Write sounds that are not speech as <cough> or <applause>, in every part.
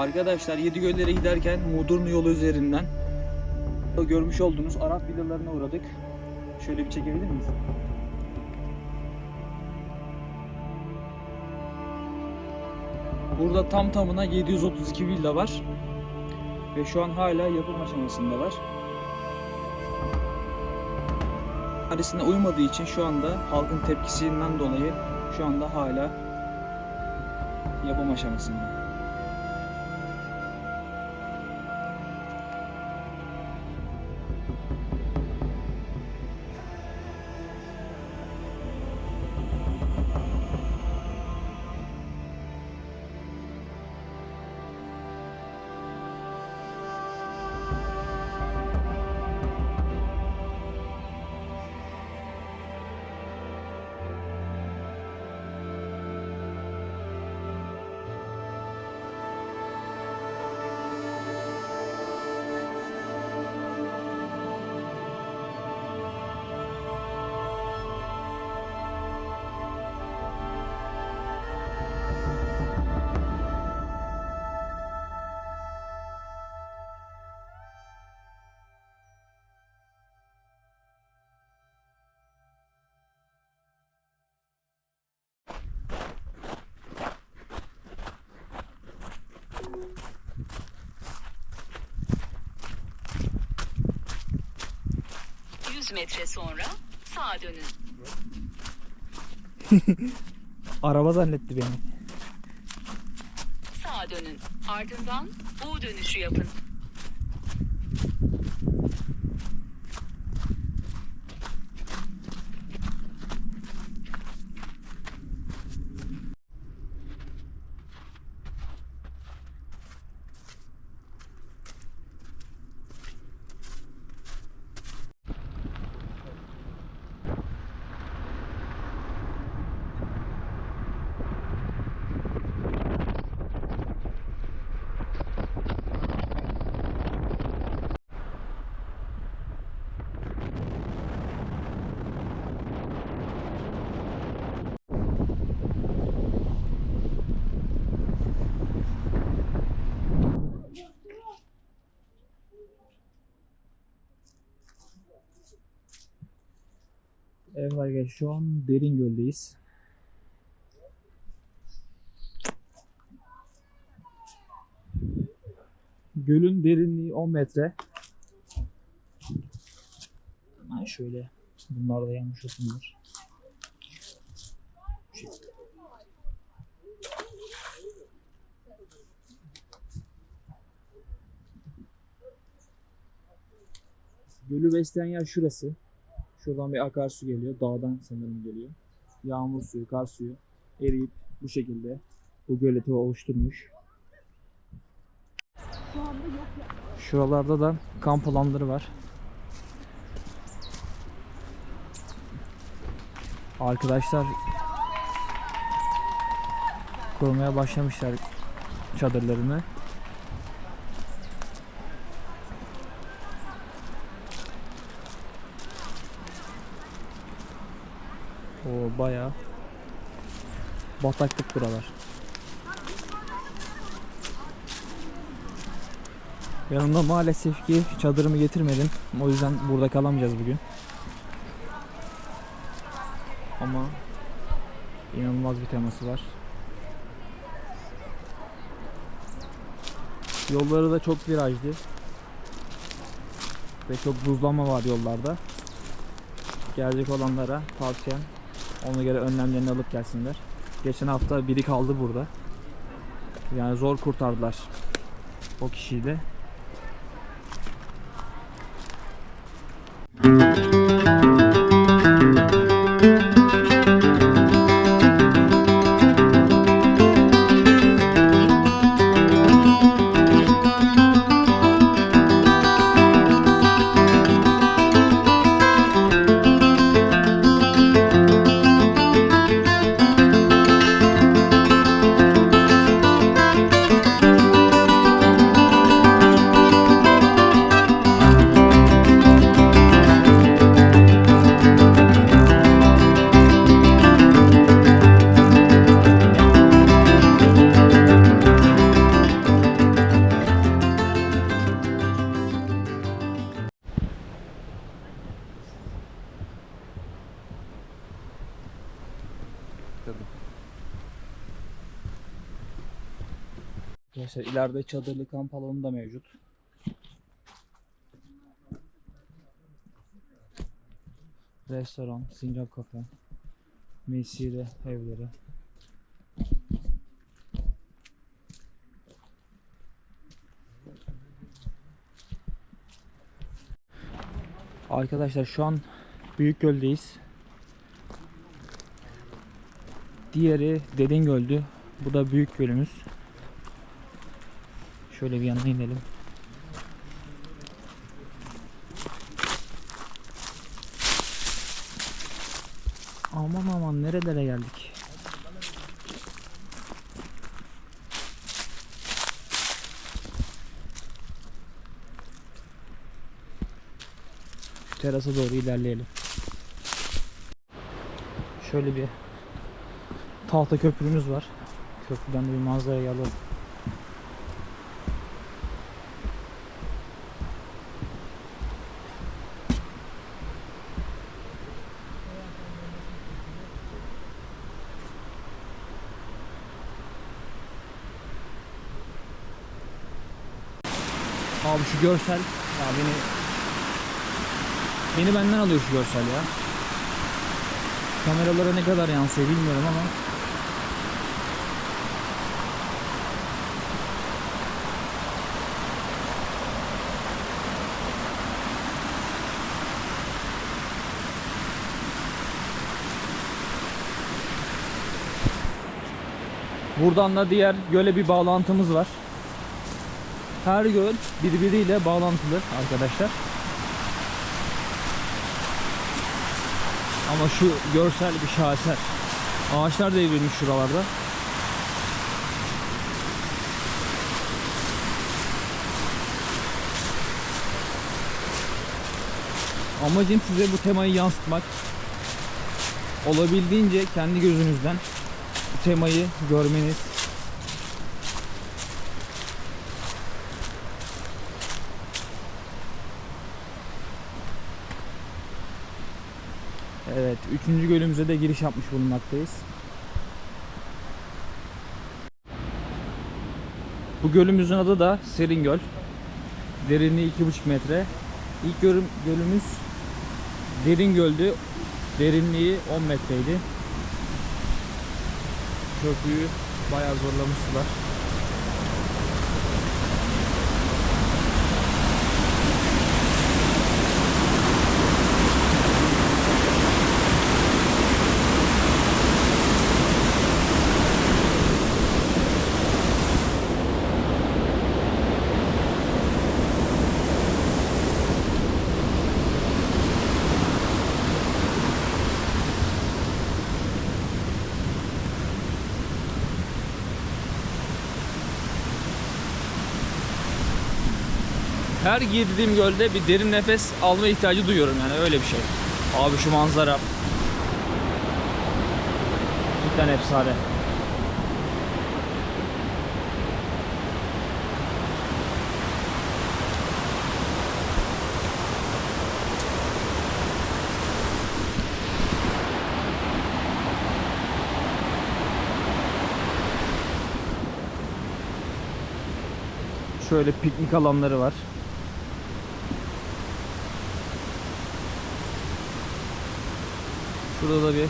Arkadaşlar Yedigöller'e giderken Mudurnu yolu üzerinden görmüş olduğunuz Arap villalarına uğradık. Şöyle bir çekebilir miyiz? Burada tam tamına 732 villa var. Ve şu an hala yapım aşamasındalar. Arisine uymadığı için şu anda halkın tepkisinden dolayı şu anda hala yapım aşamasında. Yüz metre sonra sağa dönün. <laughs> Araba zannetti beni. Sağa dönün. Ardından U dönüşü yapın. Evet arkadaşlar şu an Derin Göl'deyiz. Gölün derinliği 10 metre. Hemen şöyle bunlar da yanlış olsunlar. Gölü besleyen yer şurası. Şuradan bir akarsu geliyor. Dağdan sanırım geliyor. Yağmur suyu, kar suyu eriyip bu şekilde bu göleti oluşturmuş. Şuralarda da kamp alanları var. Arkadaşlar kurmaya başlamışlar çadırlarını. O bayağı bataklık buralar. Yanımda maalesef ki çadırımı getirmedim. O yüzden burada kalamayacağız bugün. Ama inanılmaz bir teması var. Yolları da çok virajlı. Ve çok buzlanma var yollarda. Gelecek olanlara tavsiyem ona göre önlemlerini alıp gelsinler. Geçen hafta biri kaldı burada. Yani zor kurtardılar o kişiyi de. Arkadaşlar ileride çadırlı kamp alanı da mevcut. Restoran, sincap kafe, mesire evleri. Arkadaşlar şu an Büyükgöl'deyiz. Diğeri Dedingöl'dü. Bu da büyük gölümüz. Şöyle bir yanına inelim. Aman aman nerelere geldik. Şu terasa doğru ilerleyelim. Şöyle bir tahta köprümüz var. Köprüden de bir manzaraya alalım. Görsel ya beni beni benden alıyor şu görsel ya. Kameralara ne kadar yansıyor bilmiyorum ama Buradan da diğer göle bir bağlantımız var. Her göl birbiriyle bağlantılı arkadaşlar. Ama şu görsel bir şaheser. Ağaçlar devrilmiş şuralarda. Amacım size bu temayı yansıtmak. Olabildiğince kendi gözünüzden bu temayı görmeniz. Evet, üçüncü gölümüze de giriş yapmış bulunmaktayız. Bu gölümüzün adı da Serin Göl. Derinliği 2,5 metre. İlk gölüm, gölümüz Derin Göl'dü. Derinliği 10 metreydi. Köprüyü bayağı zorlamıştılar. Her girdiğim gölde bir derin nefes alma ihtiyacı duyuyorum yani öyle bir şey. Abi şu manzara. Cidden efsane. Şöyle piknik alanları var. Şurada da bir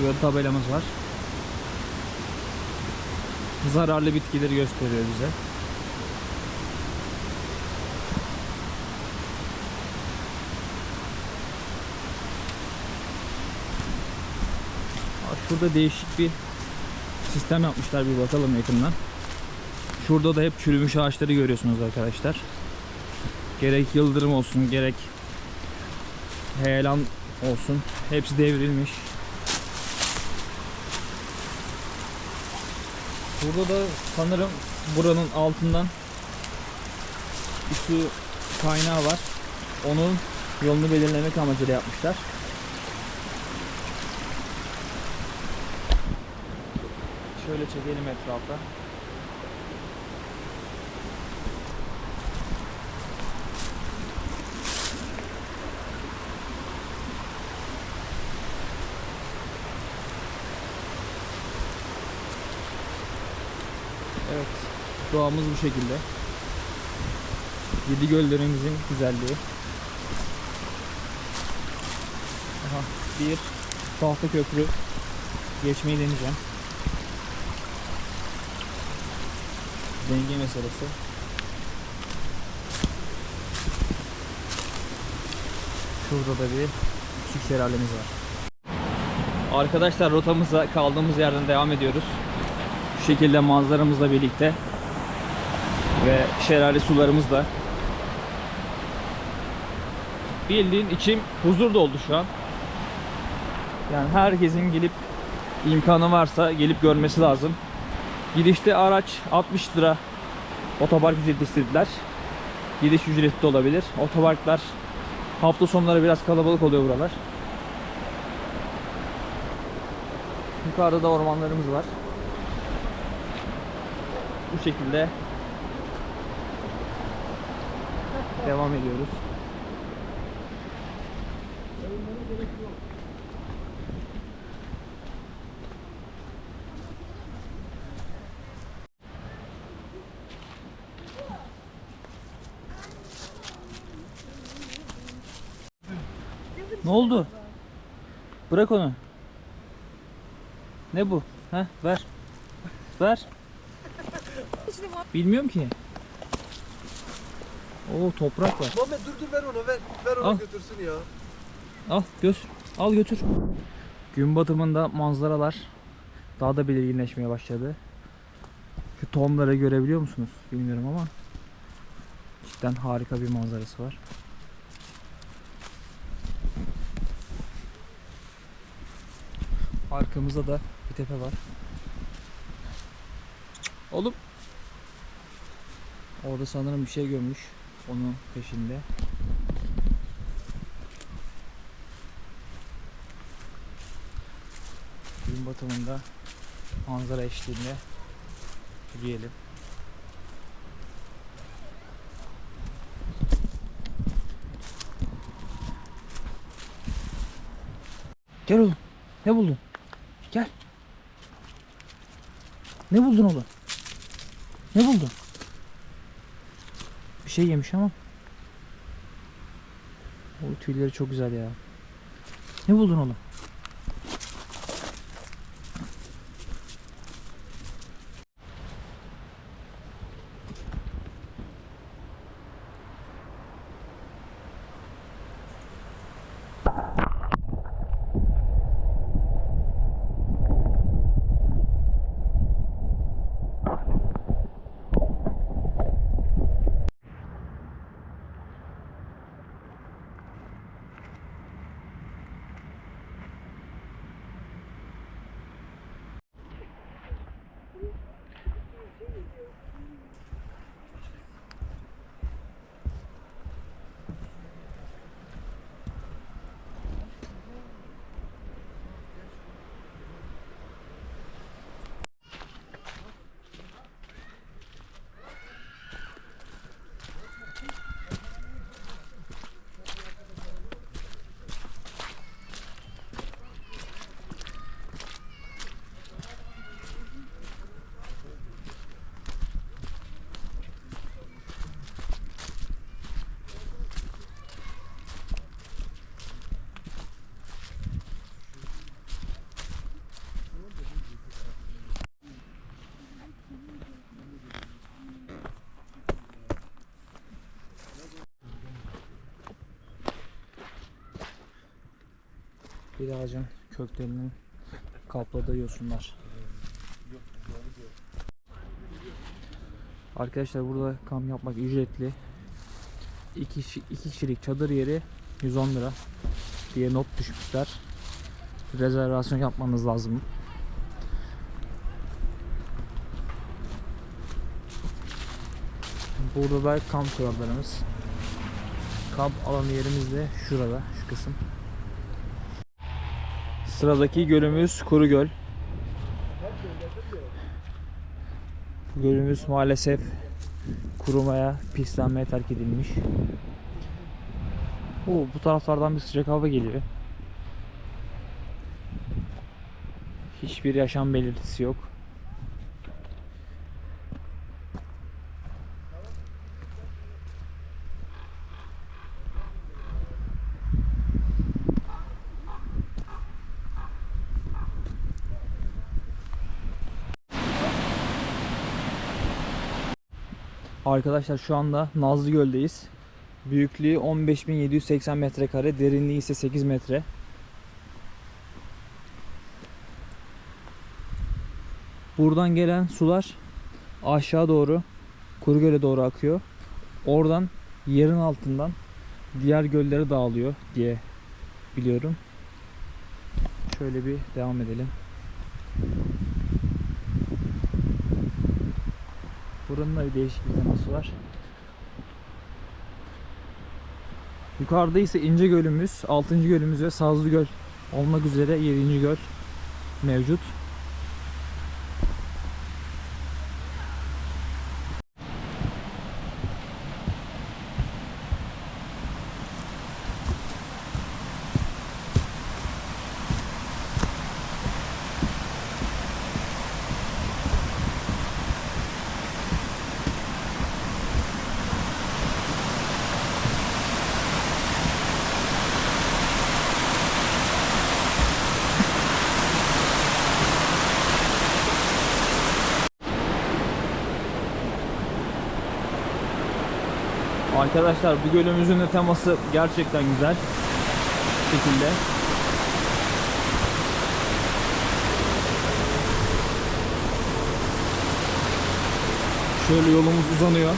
uyarı tabelamız var. Zararlı bitkileri gösteriyor bize. Şurada değişik bir sistem yapmışlar bir bakalım yakından. Şurada da hep çürümüş ağaçları görüyorsunuz arkadaşlar. Gerek yıldırım olsun gerek heyelan olsun. Hepsi devrilmiş. Burada da sanırım buranın altından bir su kaynağı var. Onun yolunu belirlemek amacıyla yapmışlar. Şöyle çekelim etrafta. Evet. Doğamız bu şekilde. Yedi göllerimizin güzelliği. Aha, bir tahta köprü geçmeyi deneyeceğim. Denge meselesi. Şurada da bir küçük şelalemiz var. Arkadaşlar rotamıza kaldığımız yerden devam ediyoruz. Şu şekilde manzaramızla birlikte ve şelale sularımızla bildiğin içim huzur doldu şu an. Yani herkesin gelip imkanı varsa gelip görmesi lazım. Gidişte araç 60 lira otopark ücreti istediler. Gidiş ücreti de olabilir. Otoparklar hafta sonları biraz kalabalık oluyor buralar. Yukarıda da ormanlarımız var. Bu şekilde devam ediyoruz. Ne oldu? Bırak onu. Ne bu? Heh, ver. Ver. Bilmiyorum ki. Oo toprak var. Muhammed dur dur ver onu ver. Ver onu Al. götürsün ya. Al göz. Al götür. Gün batımında manzaralar daha da belirginleşmeye başladı. Şu tonları görebiliyor musunuz? Bilmiyorum ama cidden harika bir manzarası var. Arkamızda da bir tepe var. Oğlum. Orada sanırım bir şey görmüş. Onun peşinde. Gün batımında manzara eşliğinde yürüyelim. Gel oğlum. Ne buldun? Gel. Ne buldun oğlum? Ne buldun? Bir şey yemiş ama. O tüyleri çok güzel ya. Ne buldun oğlum? Bir ağacın köklerinin kapladığı yosunlar. Arkadaşlar burada kamp yapmak ücretli. İki, kişi- iki kişilik çadır yeri 110 lira diye not düşmüşler. Rezervasyon yapmanız lazım. Burada da kamp kurallarımız. Kamp alanı yerimiz de şurada, şu kısım. Sıradaki gölümüz Kuru Göl. Gölümüz maalesef kurumaya, pislenmeye terk edilmiş. Oo, bu taraflardan bir sıcak hava geliyor. Hiçbir yaşam belirtisi yok. Arkadaşlar şu anda Nazlı Göl'deyiz. Büyüklüğü 15.780 metrekare, derinliği ise 8 metre. Buradan gelen sular aşağı doğru Kurugöl'e doğru akıyor. Oradan yerin altından diğer göllere dağılıyor diye biliyorum. Şöyle bir devam edelim. Buranın da değişik bir teması var. Yukarıda ise İnce Gölümüz, 6. Gölümüz ve Sazlı Göl olmak üzere 7. göl mevcut. Arkadaşlar bu gölümüzün de teması gerçekten güzel. Şekilde. Şöyle yolumuz uzanıyor.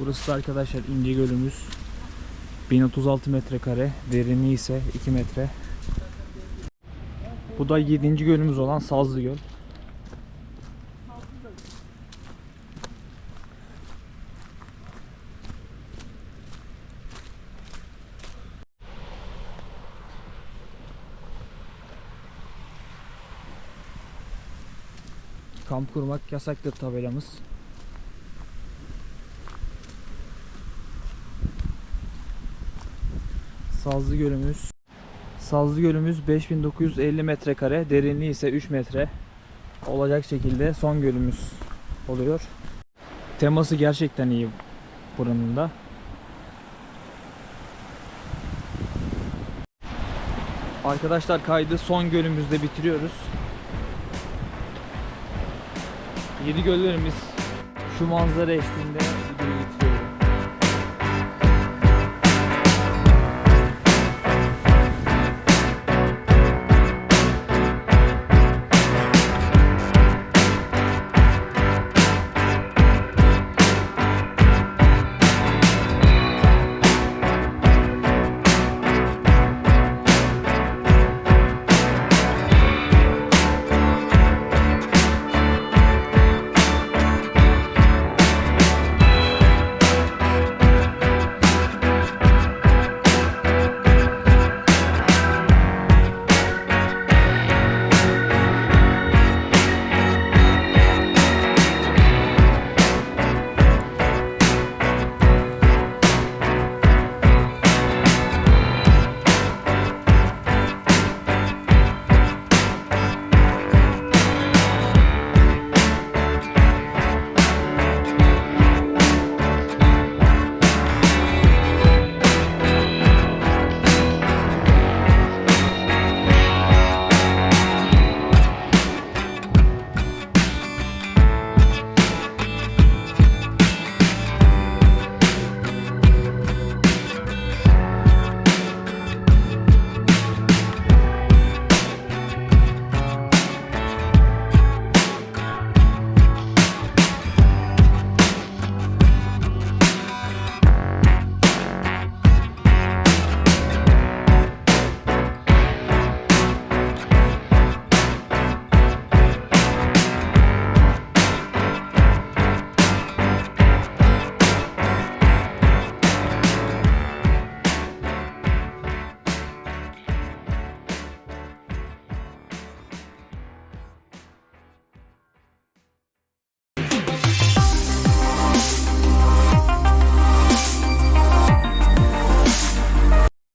Burası da arkadaşlar ince gölümüz. 1036 metrekare, derinliği ise 2 metre. Bu da 7. gölümüz olan Sazlı Göl. Kamp kurmak yasaktır tabelamız. Sazlı Gölümüz. Sazlı Gölümüz 5950 metrekare, derinliği ise 3 metre olacak şekilde son gölümüz oluyor. Teması gerçekten iyi buranın da. Arkadaşlar kaydı son gölümüzde bitiriyoruz. 7 göllerimiz şu manzara eşliğinde